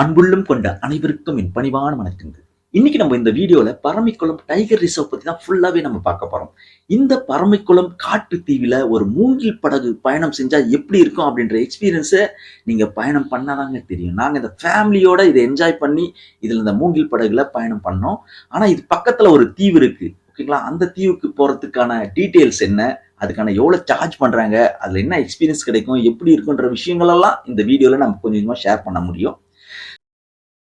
அன்புள்ளம் கொண்ட அனைவருக்கும் என் பணிவான வணக்கங்கள். இன்னைக்கு நம்ம இந்த வீடியோல பரமிக்குளம் டைகர் ரிசர்வ் பத்தி தான் ஃபுல்லாவே நம்ம பார்க்க போறோம். இந்த பரமிக்குளம் காட்டு தீவில ஒரு மூங்கில் படகு பயணம் செஞ்சா எப்படி இருக்கும் அப்படின்ற எக்ஸ்பீரியன்ஸை நீங்க பயணம் பண்ணாதாங்க தெரியும். நாங்க இந்த ஃபேமிலியோட இதை என்ஜாய் பண்ணி இதுல இந்த மூங்கில் படகுல பயணம் பண்ணோம். ஆனா இது பக்கத்துல ஒரு தீவு இருக்கு. ஓகேங்களா அந்த தீவுக்கு போறதுக்கான டீட்டெயில்ஸ் என்ன? அதுக்கான எவ்வளோ சார்ஜ் பண்ணுறாங்க அதில் என்ன எக்ஸ்பீரியன்ஸ் கிடைக்கும்? எப்படி இருக்குன்ற விஷயங்களெல்லாம் இந்த வீடியோவில் நம்ம கொஞ்சம் கொஞ்சமாக ஷேர் பண்ண முடியும்.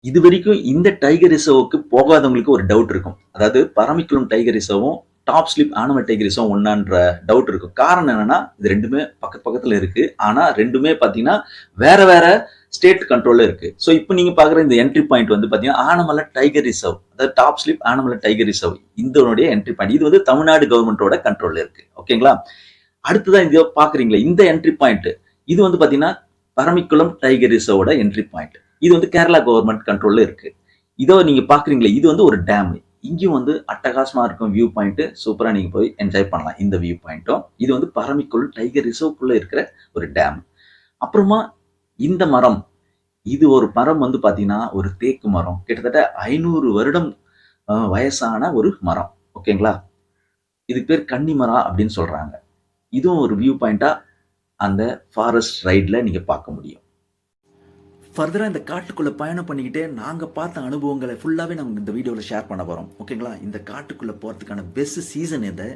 இது வரைக்கும் இந்த டைகர் ரிசர்வுக்கு போகாதவங்களுக்கு ஒரு டவுட் இருக்கும். அதாவது Parambikulam tiger ரிசர்வும் top slip Anamalai tiger reserve ஒன்னான்ற doubt இருக்கும். காரணம் என்னன்னா இது ரெண்டுமே பக்கத்து பக்கத்துல இருக்கு. ஆனா ரெண்டுமே பாத்தீங்கன்னா வேற வேற ஸ்டேட் கண்ட்ரோல்ல இருக்கு. ஸோ இப்போ நீங்க பாக்குற இந்த என்ட்ரி பாயிண்ட் வந்து பாத்தீங்கன்னா ஆனமலை டைகர் ரிசர்வ் அதாவது top slip Anamalai tiger reserve இதனுடைய என்ட்ரி பாயிண்ட் இது வந்து தமிழ்நாடு கவர்மெண்டோட கண்ட்ரோல்ல இருக்கு. ஓகேங்களா அடுத்ததான் இது பாக்குறீங்களா இந்த என்ட்ரி பாயிண்ட் இது வந்து பாத்தீங்கன்னா பரமிக்குளம் டைகர் ரிசர்வோட என்ட்ரி பாயிண்ட் இது வந்து கேரளா கவர்மெண்ட் கண்ட்ரோல்ல இருக்கு. இதோ நீங்க பாக்குறீங்களே இது வந்து ஒரு டேம் இங்கேயும் வந்து அட்டகாசமா இருக்கும் வியூ பாயிண்ட் சூப்பரா நீங்க போய் என்ஜாய் பண்ணலாம் இந்த வியூ பாயிண்ட்டும் இது வந்து பரமிக்குள் டைகர் ரிசர்வ்க்குள்ள இருக்கிற ஒரு டேம் அப்புறமா இந்த மரம் இது ஒரு மரம் வந்து பாத்தீங்கன்னா ஒரு தேக்கு மரம். கிட்டத்தட்ட ஐநூறு வருடம் வயசான ஒரு மரம். ஓகேங்களா இதுக்கு பேர் கன்னிமரா அப்படின்னு சொல்றாங்க. இதுவும் ஒரு வியூ பாயிண்டா அந்த ஃபாரஸ்ட் ரைட்ல நீங்க பார்க்க முடியும். ஃபர்தராக இந்த காட்டுக்குள்ளே பயணம் பண்ணிக்கிட்டே நாங்கள் பார்த்த அனுபவங்களை ஃபுல்லாகவே நாங்கள் இந்த வீடியோவில் ஷேர் பண்ண போகிறோம் ஓகேங்களா இந்த காட்டுக்குள்ளே போகிறதுக்கான பெஸ்ட் சீசன் எது?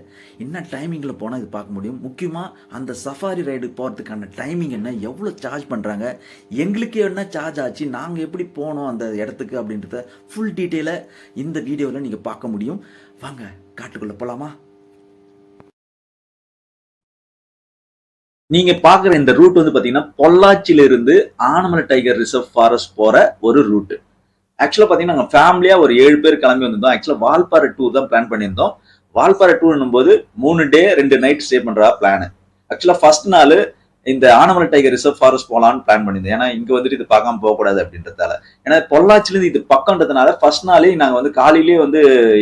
என்ன டைமிங்கில் போனால் இது பார்க்க முடியும்? முக்கியமாக அந்த சஃபாரி ரைடு போகிறதுக்கான டைமிங் என்ன? எவ்வளோ சார்ஜ் பண்ணுறாங்க எங்களுக்கு என்ன சார்ஜ் ஆச்சு? நாங்கள் எப்படி போனோம் அந்த இடத்துக்கு அப்படின்றத ஃபுல் டீட்டெயிலை இந்த வீடியோவில் நீங்கள் பார்க்க முடியும். வாங்க காட்டுக்குள்ளே போகலாமா நீங்க பாக்குற இந்த ரூட் வந்து பாத்தீங்கன்னா பொள்ளாச்சியில இருந்து ஆனமலை டைகர் ரிசர்வ் ஃபாரஸ்ட் போற ஒரு ரூட் ஆக்சுவலா பாத்தீங்கன்னா நாங்க ஃபேமிலியா ஒரு ஏழு பேர் கிளம்பி வந்திருந்தோம். ஆக்சுவலா வால்பாறை டூர் தான் பிளான் பண்ணியிருந்தோம். வால்பாறை டூர்னும் போது மூணு டே ரெண்டு நைட் ஸ்டே பண்றதா பிளான் ஆக்சுவலா ஃபர்ஸ்ட் நாள் இந்த ஆனமலை டைகர் ரிசர்வ் ஃபாரஸ்ட் போலான்னு பிளான் பண்ணியிருந்தேன். ஏன்னா இங்க வந்துட்டு இது பார்க்காம போகக்கூடாது அப்படின்றதால. ஏன்னா பொள்ளாச்சிலேருந்து இது பக்கம்ன்றதுனால ஃபர்ஸ்ட் நாளே நாங்கள் வந்து காலையிலேயே வந்து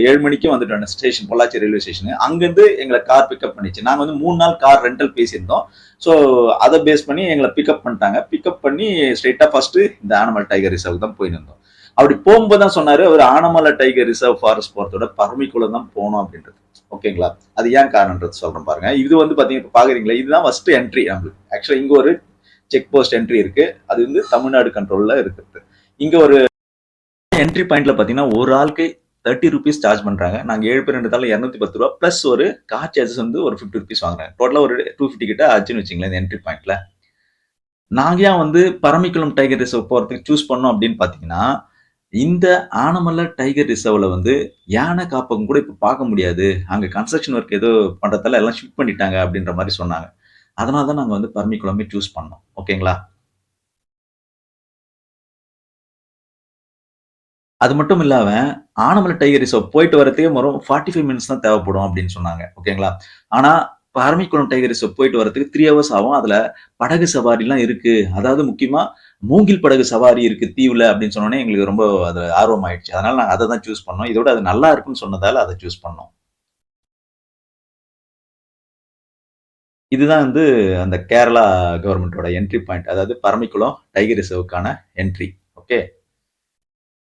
ஏழு மணிக்கு வந்துட்டோம் ஸ்டேஷன் பொள்ளாச்சி ரயில்வே ஸ்டேஷனு அங்கேருந்து எங்களை கார் பிக்கப் பண்ணிச்சு. நாங்கள் வந்து மூணு நாள் கார் ரெண்டல் பேசியிருந்தோம். ஸோ அதை பேஸ் பண்ணி எங்களை பிக்கப் பண்ணிட்டாங்க. பிக்கப் பண்ணி ஸ்ட்ரெயிட்டாக ஃபர்ஸ்ட் இந்த ஆனமல் டைகர் ரிசர்வ் தான் போயிருந்தோம் அப்படி போகும்போது தான் சொன்னார் அவர் ஆனமலை டைகர் ரிசர்வ் ஃபாரஸ்ட் போகிறதோட பரமிக்குள்ள தான் போகணும் அப்படின்றது. ஓகேங்களா? அது ஏன் காரணன்றது சொல்கிறேன் பாருங்க. இது வந்து பார்த்தீங்கன்னா இப்போ பார்க்குறீங்களா இதுதான் ஃபர்ஸ்ட் என்ட்ரி நம்மளுக்கு. ஆக்சுவலாக இங்கே ஒரு செக் போஸ்ட் என்ட்ரி இருக்கு. அது வந்து தமிழ்நாடு கண்ட்ரோலில் இருக்குது. இங்கே ஒரு என்ட்ரி பாயிண்ட்ல பார்த்தீங்கன்னா ஒரு ஆளுக்கு தேர்ட்டி ருபீஸ் சார்ஜ் பண்ணுறாங்க நாங்கள் ஏழு பேர் ரெண்டு இரநூத்தி பத்து ரூபா ப்ளஸ் ஒரு கார் சார்ஜஸ் வந்து ஒரு ஃபிஃப்டி ருபீஸ் வாங்குறாங்க. டோட்டலாக ஒரு டூ ஃபிஃப்டி கிட்ட ஆச்சுன்னு வச்சுங்களேன் இந்த என்ட்ரி பாயிண்ட்டில் நாங்கள் ஏன் வந்து பரமிக்குளம் டைகர் ரிசர்வ் போகிறதுக்கு சூஸ் பண்ணோம் அப்படின்னு பார்த்தீங்கன்னா இந்த ஆனமலை டைகர் ரிசர்வ்ல வந்து யானை காப்பகம் கூட இப்போ பார்க்க முடியாது. அங்கே கன்ஸ்ட்ரக்ஷன் ஒர்க் ஏதோ பண்ணுறதால எல்லாம் ஷிஃப்ட் பண்ணிட்டாங்க அப்படின்ற மாதிரி சொன்னாங்க. அதனால தான் நாங்கள் வந்து பரமிக்குளமே சூஸ் பண்ணோம். ஓகேங்களா அது மட்டும் இல்லாமல் ஆனமலை டைகர் ரிசர்வ் போயிட்டு வரதுக்கே மொத்தம் ஃபார்ட்டி ஃபைவ் மினிட்ஸ் தான் தேவைப்படும் அப்படின்னு சொன்னாங்க. ஓகேங்களா ஆனால் பரமிக்குளம் டைகர் ரிசர்வ் போயிட்டு வரதுக்கு த்ரீ ஹவர்ஸ் ஆகும். அதில் படகு சவாரிலாம் இருக்குது அதாவது முக்கியமாக மூங்கில் படகு சவாரி இருக்கு தீவுல அப்படின்னு சொன்னோன்னே எங்களுக்கு ரொம்ப அது ஆர்வம் ஆயிடுச்சு அதனால நாங்கள் அதை தான் சூஸ் பண்ணோம். இதோட அது நல்லா இருக்குன்னு சொன்னதால அதை சூஸ் பண்ணோம். இதுதான் வந்து அந்த கேரளா கவர்மெண்டோட என்ட்ரி பாயிண்ட் அதாவது பரமிக்குளம் டைகர் ரிசர்வுக்கான என்ட்ரி ஓகே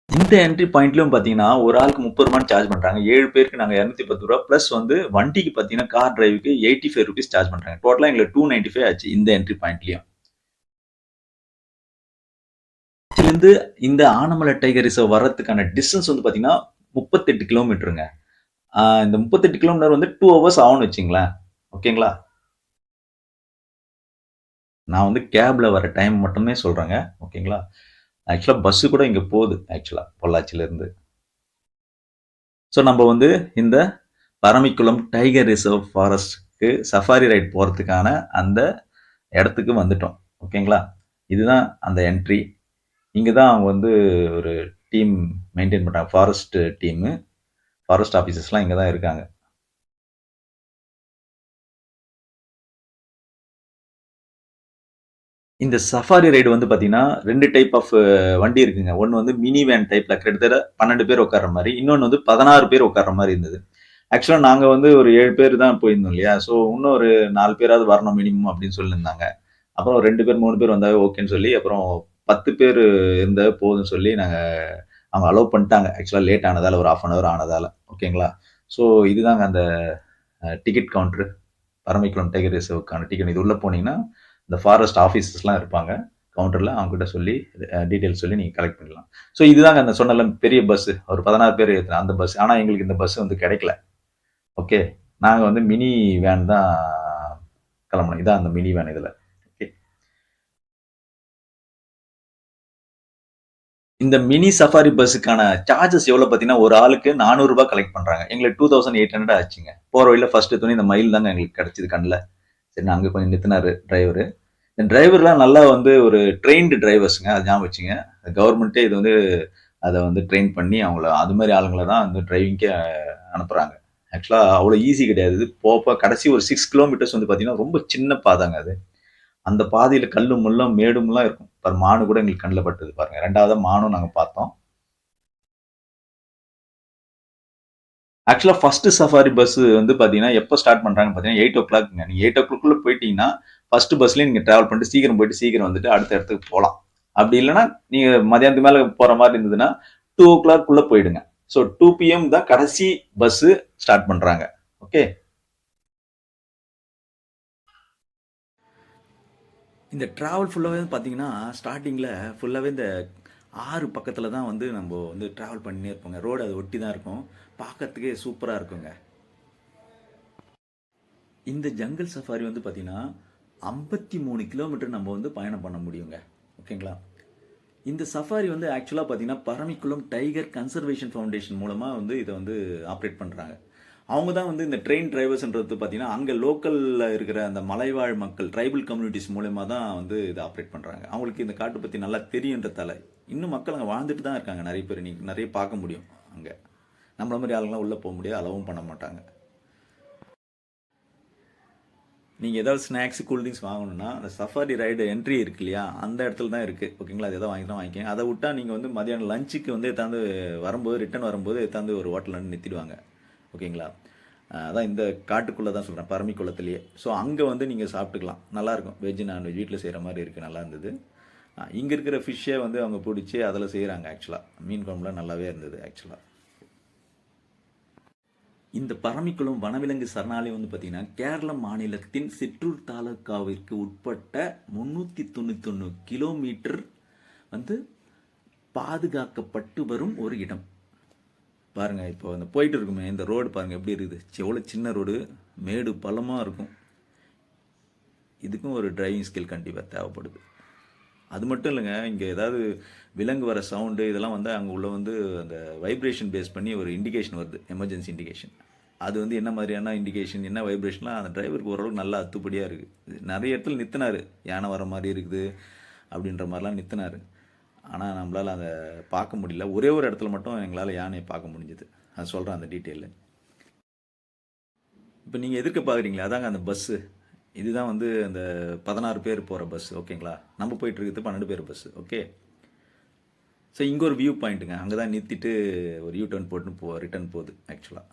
இந்த என்ட்ரி பாயிண்ட்லயும் பாத்தீங்கன்னா ஒரு ஆளுக்கு முப்பது ரூபான்னு சார்ஜ் பண்றாங்க. ஏழு பேருக்கு நாங்க இரநூத்தி பத்து ரூபா. பிளஸ் வந்து வண்டிக்கு பாத்தீங்கன்னா கார் டிரைவுக்கு எயிட்டி ஃபைவ் ருபீஸ் சார்ஜ் பண்றாங்க டோட்டலா எங்களுக்கு டூ நைன்டி ஃபைவ் ஆச்சு இந்த என்ட்ரி பாயிண்ட்லயும் இருந்து இந்த ஆனமலை டைகர் ரிசர்வ் வர்றதுக்கான டிஸ்டன்ஸ் வந்து பாத்தீங்கன்னா முப்பத்தெட்டு கிலோமீட்டருங்க இந்த முப்பத்தெட்டு கிலோமீட்டர் வந்து டூ ஹவர்ஸ் ஆகும்னு வச்சுங்களேன். ஓகேங்களா? நான் வந்து கேபில் வர டைம் மட்டுமே சொல்றேங்க. ஓகேங்களா? ஆக்சுவலா பஸ்ஸு கூட இங்கே போகுது ஆக்சுவலா பொள்ளாச்சியிலேருந்து ஸோ நம்ம வந்து இந்த பரமிக்குளம் டைகர் ரிசர்வ் ஃபாரஸ்ட்க்கு சஃபாரி ரைட் போறதுக்கான அந்த இடத்துக்கு வந்துட்டோம். ஓகேங்களா? இதுதான் அந்த என்ட்ரி இங்கே தான் அவங்க வந்து ஒரு டீம் மெயின்டைன் பண்ணுறாங்க ஃபாரஸ்ட் டீமு ஃபாரஸ்ட் ஆஃபீஸர்ஸ்லாம் இங்கே தான் இருக்காங்க. இந்த சஃபாரி ரைடு வந்து பார்த்தீங்கன்னா ரெண்டு டைப் ஆஃப் வண்டி இருக்குங்க. ஒன்று வந்து மினி வேன் டைப்பில் கிட்டத்தட்ட பன்னெண்டு பேர் உட்கார்ற மாதிரி இன்னொன்று வந்து பதினாறு பேர் உட்கார்ற மாதிரி இருந்தது. ஆக்சுவலாக நாங்கள் வந்து ஒரு ஏழு பேர் தான் போயிருந்தோம் இல்லையா? ஸோ இன்னும் ஒரு நாலு பேராவது வரணும் மினிமம் அப்படின்னு சொல்லியிருந்தாங்க. அப்புறம் ரெண்டு பேர் மூணு பேர் வந்தாவே ஓகேன்னு சொல்லி அப்புறம் பத்து பேர் இருந்த போதும்னு சொல்லி நாங்கள் அவங்க அலோவ் பண்ணிட்டாங்க. ஆக்சுவலாக லேட் ஆனதால் ஒரு ஆஃப் அன் ஹவர் ஆனதால். ஓகேங்களா ஸோ இதுதாங்க அந்த டிக்கெட் கவுண்ட்ரு பரமிக்குளம் டைகர் ரிசர்வுக்கான டிக்கெட் இது உள்ளே போனீங்கன்னா இந்த ஃபாரஸ்ட் ஆஃபீஸர்ஸ்லாம் இருப்பாங்க. கவுண்டரில் அவங்ககிட்ட சொல்லி டீட்டெயில்ஸ் சொல்லி நீங்கள் கலெக்ட் பண்ணலாம் ஸோ இதுதாங்க அந்த சொன்னல பெரிய பஸ்ஸு ஒரு பதினாறு பேர் ஏற்றுன அந்த பஸ் ஆனால் எங்களுக்கு இந்த பஸ் வந்து கிடைக்கல. ஓகே நாங்கள் வந்து மினி வேன் தான் கிளம்பணும். இதான் அந்த மினி வேன் இதில். இந்த மினி சஃபாரி பஸ்ஸுக்கான சார்ஜஸ் எவ்வளோ பார்த்தீங்கன்னா ஒரு ஆளுக்கு நானூறுரூபா கலெக்ட் பண்ணுறாங்க எங்களுக்கு டூ தௌசண்ட் எயிட் ஹண்ட்ரட் ஆச்சுங்க. போகிற வழியில் ஃபஸ்ட்டு துணி இந்த மயில் தாங்க எங்களுக்கு கிடச்சிது கண்ணில். சரி நான் அங்கே கொஞ்சம் நிறுத்தினார் டிரைவர் இந்த டிரைவர்லாம் நல்லா வந்து ஒரு ட்ரெயின்டு டிரைவர்ஸுங்க அது ஞாபகம் வச்சுங்க. கவர்மெண்ட்டே இது வந்து அதை வந்து ட்ரெயின் பண்ணி அவங்கள அது மாதிரி ஆளுங்களை தான் வந்து டிரைவிங்கே அனுப்புகிறாங்க ஆக்சுவலாக அவ்வளோ ஈஸி கிடையாது. இது போப்போ கடைசி ஒரு சிக்ஸ் கிலோமீட்டர்ஸ் வந்து பார்த்தீங்கன்னா ரொம்ப சின்ன பாதாங்க அது. அந்த பாதையில் கல்லும் முள்ளும் மேடும்லாம் இருக்கும். பாரு மானு கூட எங்களுக்கு கண்ணில் பட்டது பாருங்க. ரெண்டாவது மானும் நாங்கள் பார்த்தோம். ஆக்சுவலாக ஃபஸ்ட்டு சஃபாரி பஸ் வந்து பார்த்தீங்கன்னா எப்போ ஸ்டார்ட் பண்ணுறாங்கன்னு பார்த்தீங்கன்னா எயிட் ஓ கிளாக்ங்க நீங்கள் எயிட் ஓ கிளாக்குள்ளே போயிட்டீங்கன்னா ஃபர்ஸ்ட் பஸ்லேயே நீங்கள் ட்ராவல் பண்ணிட்டு சீக்கிரம் போயிட்டு சீக்கிரம் வந்துட்டு அடுத்த இடத்துக்கு போகலாம் அப்படி இல்லைன்னா நீங்கள் மதியானத்துக்கு மேலே போகிற மாதிரி இருந்ததுன்னா டூ ஓ கிளாக்குள்ளே போயிடுங்க. ஸோ டூ பிஎம் தான் கடைசி பஸ்ஸு ஸ்டார்ட் பண்ணுறாங்க ஓகே இந்த ட்ராவல் ஃபுல்லாகவே பார்த்தீங்கன்னா ஸ்டார்டிங்கில் ஃபுல்லாகவே இந்த ஆறு பக்கத்தில் தான் வந்து நம்ம வந்து ட்ராவல் பண்ணினே இருப்போங்க. ரோடு அதை ஒட்டி தான் இருக்கும். பார்க்கறதுக்கே சூப்பராக இருக்குங்க. இந்த ஜங்கல் சஃபாரி வந்து பார்த்தீங்கன்னா ஐம்பத்தி மூணு கிலோமீட்டர் நம்ம வந்து பயணம் பண்ண முடியுங்க. ஓகேங்களா? இந்த சஃபாரி வந்து ஆக்சுவலாக பார்த்தீங்கன்னா பரமிக்குளம் டைகர் கன்சர்வேஷன் ஃபவுண்டேஷன் மூலமாக வந்து இதை வந்து ஆப்ரேட் பண்ணுறாங்க அவங்க தான் வந்து இந்த ட்ரெயின் டிரைவர்ஸ்ன்றது பார்த்தீங்கன்னா அங்கே லோக்கலில் இருக்கிற அந்த மலைவாழ் மக்கள் ட்ரைபல் கம்யூனிட்டிஸ் மூலயமா தான் வந்து இதை ஆப்ரேட் பண்ணுறாங்க அவங்களுக்கு இந்த காட்டு பற்றி நல்லா தெரியுன்றதால இன்னும் மக்கள் அங்கே வாழ்ந்துட்டு தான் இருக்காங்க. நிறைய பேர் நீங்கள் நிறைய பார்க்க முடியும் அங்கே. நம்மள மாதிரி ஆளுங்களாம் உள்ளே போக முடியாது. அளவும் பண்ண மாட்டாங்க. நீங்கள் ஏதாவது ஸ்நாக்ஸ் கூல்ட்ரிங்க்ஸ் வாங்கணும்னா அந்த சஃபாரி ரைடு என்ட்ரி இருக்கு இல்லையா? அந்த இடத்துல தான் இருக்குது ஓகேங்களா அது எதாவது வாங்கினா வாங்கிக்கங்க. அதை விட்டால் நீங்கள் வந்து மதியானம் லஞ்சுக்கு வந்து எத்தாந்து வரும்போது ரிட்டர்ன் வரும்போது எத்தாந்து ஒரு ஹோட்டலில் நிறுத்திடுவாங்க. ஓகேங்களா? அதான் இந்த காட்டுக்குள்ளே தான் சொல்கிறேன் பரமி குளத்துலேயே. ஸோ அங்கே வந்து நீங்கள் சாப்பிட்டுக்கலாம். நல்லாயிருக்கும் வெஜ் நான்வெஜ் வீட்டில் செய்கிற மாதிரி இருக்குது நல்லா இருந்தது. இங்கே இருக்கிற ஃபிஷ்ஷே வந்து அவங்க பிடிச்சி அதில் செய்கிறாங்க ஆக்சுவலாக மீன் குழம்புலாம் நல்லாவே இருந்தது ஆக்சுவலாக இந்த பரமிக்குளம் வனவிலங்கு சரணாலயம் வந்து பார்த்தீங்கன்னா கேரள மாநிலத்தின் சிற்றூர் தாலுக்காவிற்கு உட்பட்ட முந்நூற்றி ஒன்று கிலோமீட்டர் வந்து பாதுகாக்கப்பட்டு வரும் ஒரு இடம். பாருங்கள் இப்போ அந்த போயிட்டு இருக்குமே இந்த ரோடு பாருங்கள் எப்படி இருக்குது. எவ்வளோ சின்ன ரோடு. மேடு பலமாக இருக்கும். இதுக்கும் ஒரு டிரைவிங் ஸ்கில் கண்டிப்பாக தேவைப்படுது. அது மட்டும் இல்லைங்க இங்கே ஏதாவது விலங்கு வர சவுண்டு இதெல்லாம் வந்து அங்கே உள்ள வந்து அந்த வைப்ரேஷன் பேஸ் பண்ணி ஒரு இண்டிகேஷன் வருது எமர்ஜென்சி இண்டிகேஷன் அது வந்து என்ன மாதிரியான இண்டிகேஷன் என்ன வைப்ரேஷன்லாம் அந்த டிரைவருக்கு ஓரளவுக்கு நல்லா அத்துப்படியாக இருக்குது நிறைய இடத்துல நிறுத்தினாரு யானை வர மாதிரி இருக்குது அப்படின்ற மாதிரிலாம் நிறுத்தினாரு ஆனால் நம்மளால் அதை பார்க்க முடியல. ஒரே ஒரு இடத்துல மட்டும் எங்களால் யானையை பார்க்க முடிஞ்சது. அது சொல்கிறேன் அந்த டீட்டெயிலு இப்போ நீங்கள் எதிர்க்க பார்க்குறீங்களா அதாங்க அந்த பஸ்ஸு இதுதான் வந்து அந்த பதினாறு பேர் போகிற பஸ் ஓகேங்களா? நம்ம போயிட்டுருக்குது பன்னெண்டு பேர் பஸ் ஓகே? ஸோ இங்கே ஒரு வியூ பாயிண்ட்டுங்க அங்கே தான் நிறுத்திட்டு ஒரு யூ டர்ன் போட்டுன்னு போ ரிட்டர்ன் போகுது ஆக்சுவலாக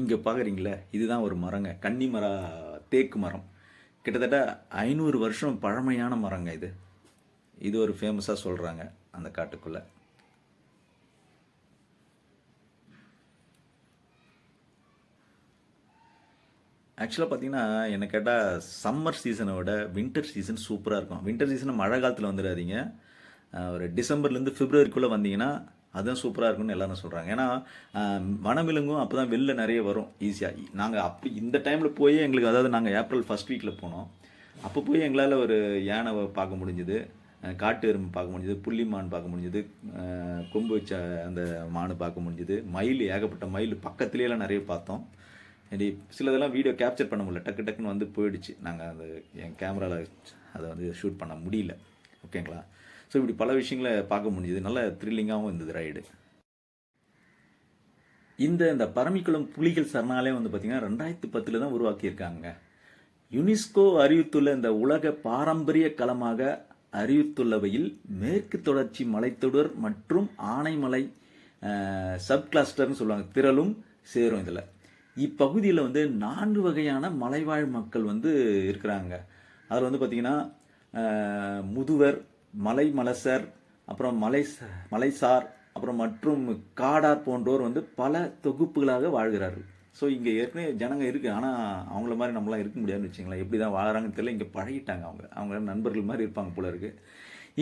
இங்கே பார்க்குறீங்களே இதுதான் ஒரு மரங்க. கன்னி மர தேக்கு மரம். கிட்டத்தட்ட ஐநூறு வருஷம் பழமையான மரங்க இது. இது ஒரு ஃபேமஸாக சொல்கிறாங்க அந்த காட்டுக்குள்ளே. ஆக்சுவலாக பார்த்தீங்கன்னா என்ன கேட்டால் சம்மர் சீசனை விட வின்டர் சீசன் சூப்பராக இருக்கும். வின்டர் சீசன் மழை காலத்தில் வந்துடாதீங்க. ஒரு டிசம்பர்லேருந்து ஃபிப்ரவரிக்குள்ளே வந்தீங்கன்னா அதுதான் சூப்பராக இருக்கும்னு எல்லாரும் சொல்கிறாங்க ஏன்னா வனவிலங்கும் அப்போ தான் வெளில நிறைய வரும் ஈஸியாக நாங்கள் அப்படி இந்த டைமில் போய் எங்களுக்கு அதாவது நாங்கள் ஏப்ரல் ஃபர்ஸ்ட் வீக்கில் போனோம். அப்போ போய் எங்களால் ஒரு யானை பார்க்க முடிஞ்சுது காட்டு எறும்பு பார்க்க முடிஞ்சுது புள்ளி மான் பார்க்க முடிஞ்சது கொம்பு வச்ச அந்த மானு பார்க்க முடிஞ்சது. மயில் ஏகப்பட்ட மயில் பக்கத்துலேயெல்லாம் நிறைய பார்த்தோம். இடி சிலதெல்லாம் வீடியோ கேப்சர் பண்ண முடியல. டக்கு டக்குன்னு வந்து போயிடுச்சு. நாங்கள் அந்த என் கேமராவில் அதை வந்து ஷூட் பண்ண முடியல. ஓகேங்களா ஸோ இப்படி பல விஷயங்களை பார்க்க முடிஞ்சது நல்ல த்ரில்லிங்காகவும் இருந்தது ரைடு இந்த இந்த பரமிக்குளம் புலிகள் சரணாலயம் வந்து பார்த்திங்கன்னா ரெண்டாயிரத்தி பத்தில் தான் உருவாக்கியிருக்காங்க. யுனெஸ்கோ அறிவித்துள்ள இந்த உலக பாரம்பரிய களமாக அறிவித்துள்ளவையில் மேற்கு தொடர்ச்சி மலைத்தொடர் மற்றும் ஆனைமலை சப் கிளஸ்டர்னு சொல்லுவாங்க. திரளும் சேரும் இதில். இப்பகுதியில் வந்து நான்கு வகையான மலைவாழ் மக்கள் வந்து இருக்கிறாங்க. அதில் வந்து பார்த்திங்கன்னா முதுவர் மலை மலசர் அப்புறம் மலை மலைசார் அப்புறம் மற்றும் காடார் போன்றோர் வந்து பல தொகுப்புகளாக வாழ்கிறார்கள். ஸோ இங்கே ஏற்கனவே ஜனங்க இருக்குது ஆனால் அவங்கள மாதிரி நம்மளாம் இருக்க முடியாதுன்னு வச்சுங்களேன் எப்படி தான் வாழறாங்கன்னு தெரியல. இங்கே பழகிட்டாங்க அவங்க. அவங்க நண்பர்கள் மாதிரி இருப்பாங்க போல இருக்குது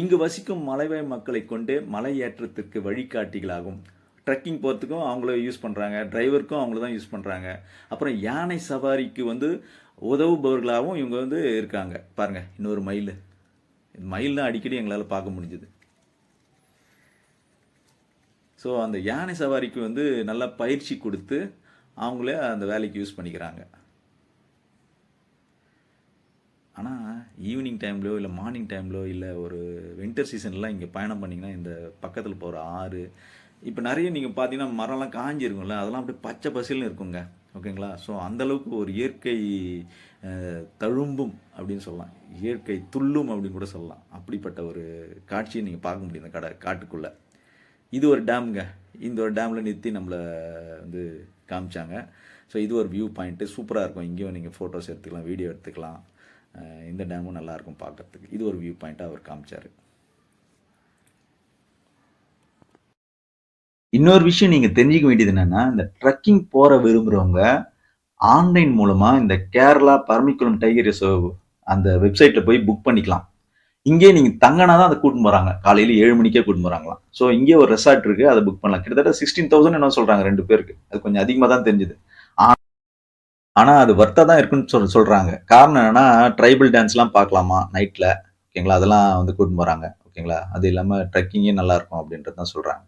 இங்கு வசிக்கும் மலைவாய் மக்களை கொண்டு மலை ஏற்றத்திற்கு வழிகாட்டிகளாகும். ட்ரெக்கிங் போகிறதுக்கும் அவங்கள யூஸ் பண்ணுறாங்க டிரைவருக்கும் அவங்கள தான் யூஸ் பண்ணுறாங்க அப்புறம் யானை சவாரிக்கு வந்து உதவுபவர்களாகவும் இவங்க வந்து இருக்காங்க. பாருங்கள் இன்னொரு மயில். மயில் தான் அடிக்கடி எங்களால் பார்க்க முடிஞ்சுது. ஸோ அந்த யானை சவாரிக்கு வந்து நல்லா பயிற்சி கொடுத்து அவங்களே அந்த வேலைக்கு யூஸ் பண்ணிக்கிறாங்க. ஆனால் ஈவினிங் டைம்லையோ இல்லை மார்னிங் டைம்லையோ இல்லை ஒரு வின்டர் சீசன்லாம் இங்கே பயணம் பண்ணிங்கன்னா இந்த பக்கத்தில் போகிற ஆறு இப்போ நிறைய நீங்கள் பார்த்தீங்கன்னா மரம்லாம் காஞ்சிருக்கும்ல அதெல்லாம் அப்படியே பச்சை பசில்னு இருக்குங்க. ஓகேங்களா? ஸோ அந்தளவுக்கு ஒரு இயற்கை தழும்பும் அப்படின்னு சொல்லலாம். இயற்கை துள்ளும் அப்படின்னு கூட சொல்லலாம். அப்படிப்பட்ட ஒரு காட்சியை நீங்கள் பார்க்க முடியும் இந்த கடை காட்டுக்குள்ளே. இது ஒரு டேமுங்க. இந்த ஒரு டேமில் நிறுத்தி நம்மளை வந்து காமிச்சாங்க. ஸோ இது ஒரு வியூ பாயிண்ட்டு சூப்பராக இருக்கும். இங்கேயும் நீங்கள் ஃபோட்டோஸ் எடுத்துக்கலாம் வீடியோ எடுத்துக்கலாம். இந்த டேமும் நல்லாயிருக்கும் பார்க்குறதுக்கு. இது ஒரு வியூ பாயிண்ட்டாக அவர் காமிச்சார். இன்னொரு விஷயம் நீங்கள் தெரிஞ்சுக்க வேண்டியது என்னென்னா இந்த ட்ரெக்கிங் போகிற விரும்புகிறவங்க ஆன்லைன் மூலமாக இந்த கேரளா பரமிக்குளம் டைகர் ரிசர்வ் அந்த வெப்சைட்டில் போய் புக் பண்ணிக்கலாம். இங்கே நீங்கள் தங்கினா தான் அதை கூட்டின்னு போகிறாங்க காலையில் ஏழு மணிக்கே கூட்டின்னு போகிறாங்களாம் ஸோ இங்கே ஒரு ரெசார்ட் இருக்குது அதை புக் பண்ணலாம். கிட்டத்தட்ட சிக்ஸ்டீன் தௌசண்ட் என்ன சொல்கிறாங்க ரெண்டு பேருக்கு. அது கொஞ்சம் அதிகமாக தான் தெரிஞ்சுது. ஆனால் அது வர்த்தா தான் இருக்குன்னு சொல் சொல்கிறாங்க காரணம் என்னன்னா ட்ரைபல் டான்ஸ்லாம் பார்க்கலாமா நைட்டில் ஓகேங்களா? அதெல்லாம் வந்து கூட்டின்னு போகிறாங்க ஓகேங்களா? அது இல்லாமல் ட்ரெக்கிங்கே நல்லா இருக்கும் அப்படின்றது தான் சொல்கிறாங்க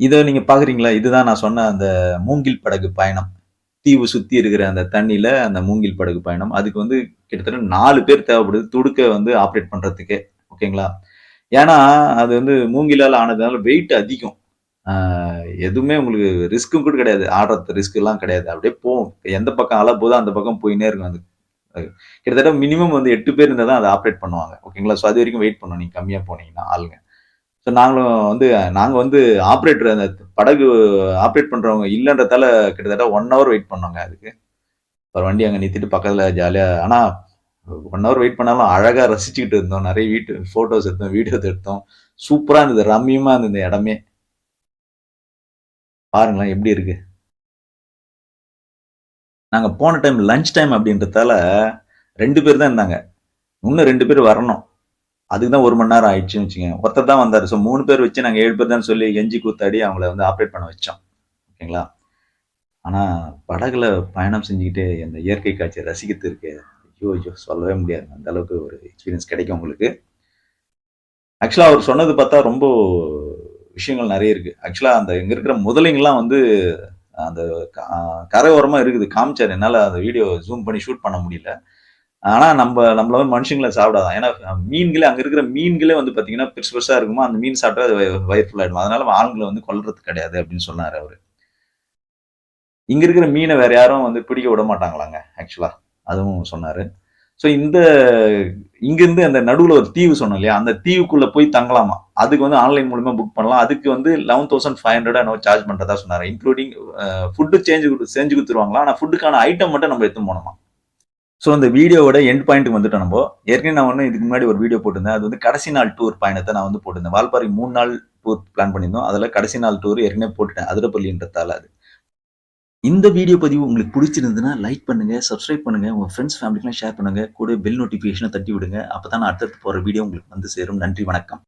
இதை நீங்கள் பார்க்குறீங்களா இதுதான் நான் சொன்ன அந்த மூங்கில் படகு பயணம். தீவு சுற்றி இருக்கிற அந்த தண்ணியில் அந்த மூங்கில் படகு பயணம். அதுக்கு வந்து கிட்டத்தட்ட நாலு பேர் தேவைப்படுது. துடுக்க வந்து ஆப்ரேட் பண்ணுறதுக்கே ஓகேங்களா? ஏன்னா அது வந்து மூங்கிலால் ஆனதுனால வெயிட் அதிகம். எதுவுமே உங்களுக்கு ரிஸ்க்கும் கூட கிடையாது. ஆடுறது ரிஸ்க் எல்லாம் கிடையாது. அப்படியே போகும். எந்த பக்கம் அலை போதோ அந்த பக்கம் போயினே இருக்கும் அது. அது கிட்டத்தட்ட மினிமம் வந்து எட்டு பேர் இருந்தால் தான் அதை ஆப்ரேட் பண்ணுவாங்க. ஓகேங்களா? ஸோ அது வரைக்கும் வெயிட் பண்ணணும் நீங்கள் கம்மியாக போனீங்கன்னா ஆளுங்க. ஸோ நாங்களும் வந்து நாங்கள் வந்து ஆப்ரேட்டர் அந்த படகு ஆப்ரேட் பண்ணுறவங்க இல்லைன்றதால கிட்டத்தட்ட ஒன் ஹவர் வெயிட் பண்ணோங்க அதுக்கு. ஒரு வண்டி அங்கே நிறுத்திட்டு பக்கத்தில் ஜாலியாக ஆனால் ஒன் ஹவர் வெயிட் பண்ணாலும் அழகாக ரசிச்சுக்கிட்டு இருந்தோம். நிறைய வீட்டு ஃபோட்டோஸ் எடுத்தோம் வீடியோஸ் எடுத்தோம். சூப்பராக இருந்தது ரம்மியமாக இருந்தது இடமே. பாருங்களேன் எப்படி இருக்கு. நாங்கள் போன டைம் லஞ்ச் டைம் அப்படின்றதால ரெண்டு பேர் தான் இருந்தாங்க. இன்னும் ரெண்டு பேர் வரணும். அதுக்கு தான் ஒரு மணி நேரம் ஆயிடுச்சுன்னு வச்சுக்கோங்க. ஒருத்தர் தான் வந்தார். ஸோ மூணு பேர் வச்சு நாங்கள் ஏழு பேர் தான் சொல்லி எஞ்சி கூத்தாடி அவங்கள வந்து ஆப்ரேட் பண்ண வச்சோம். ஓகேங்களா? ஆனால் படகுல பயணம் செஞ்சுக்கிட்டு அந்த இயற்கை காட்சியை ரசிக்கிறது இருக்கு ஐயோ ஐயோ சொல்லவே முடியாது. அந்த அளவுக்கு ஒரு எக்ஸ்பீரியன்ஸ் கிடைக்கும் உங்களுக்கு. ஆக்சுவலாக அவர் சொன்னது பார்த்தா ரொம்ப விஷயங்கள் நிறைய இருக்குது ஆக்சுவலாக அந்த இங்கே இருக்கிற முதலைங்கள்லாம் வந்து அந்த க- கரையோரமா இருக்குது. காமிச்சார். என்னால் அந்த வீடியோ ஜூம் பண்ணி ஷூட் பண்ண முடியல. ஆனா நம்ம நம்மள வந்து மனுஷங்களை சாப்பிடாதான் ஏன்னா மீன்களே அங்க இருக்கிற மீன்களே வந்து பாத்தீங்கன்னா பெருசு பெருசா இருக்குமா அந்த மீன் சாப்பிட்டா அது வயிற்றுல வயிறு ஃபுல் ஆயிடும்? அதனால ஆண்களை வந்து கொல்றது கிடையாது அப்படின்னு சொன்னாரு அவரு. இங்க இருக்கிற மீனை வேற யாரும் வந்து பிடிக்க விட மாட்டாங்களாங்க ஆக்சுவலா அதுவும் சொன்னாரு. ஸோ இந்த இங்கேருந்து அந்த நடுவில் ஒரு தீவு சொன்னோம் இல்லையா? அந்த தீவுக்குள்ள போய் தங்கலாமா? அதுக்கு வந்து ஆன்லைன் மூலமா புக் பண்ணலாம். அதுக்கு வந்து லெவன் தௌசண்ட் ஃபைவ் ஹண்ட்ரட் என்னவோ சார்ஜ் பண்ணுறதா சொன்னார். இன்க்ளூடிங் ஃபுட்டு சேஞ்சு செஞ்சு கொடுத்துருவாங்களா? ஆனால் ஃபுட்டுக்கான ஐட்டம் மட்டும் நம்ம எடுத்து போனோமா ஸோ அந்த வீடியோவோட எண்ட் பாயிண்ட்டுக்கு வந்துட்டோம் நம்ம. ஏற்கனவே நான் ஒன்று இதுக்கு முன்னாடி ஒரு வீடியோ போட்டிருந்தேன். அது வந்து கடைசி நாள் டூர் பயணத்தை நான் வந்து போட்டிருந்தேன். வால்பாறை மூணு நாள் டூர் பிளான் பண்ணியிருந்தோம். அதில் கடைசி நாள் டூர் ஏற்கனவே போட்டுட்டேன். அதிரப்பள்ளின்றதால அது. இந்த வீடியோ பதிவு உங்களுக்கு பிடிச்சிருந்ததுன்னா லைக் பண்ணுங்க சப்ஸ்கிரைப் பண்ணுங்க உங்க ஃப்ரெண்ட்ஸ் ஃபேமிலிக்கெல்லாம் ஷேர் பண்ணுங்க. கூட பெல் நோட்டிஃபிகேஷனை தட்டி விடுங்க. அப்போ தான் நான் அடுத்தடுத்து போகிற வீடியோ உங்களுக்கு வந்து சேரும். நன்றி வணக்கம்.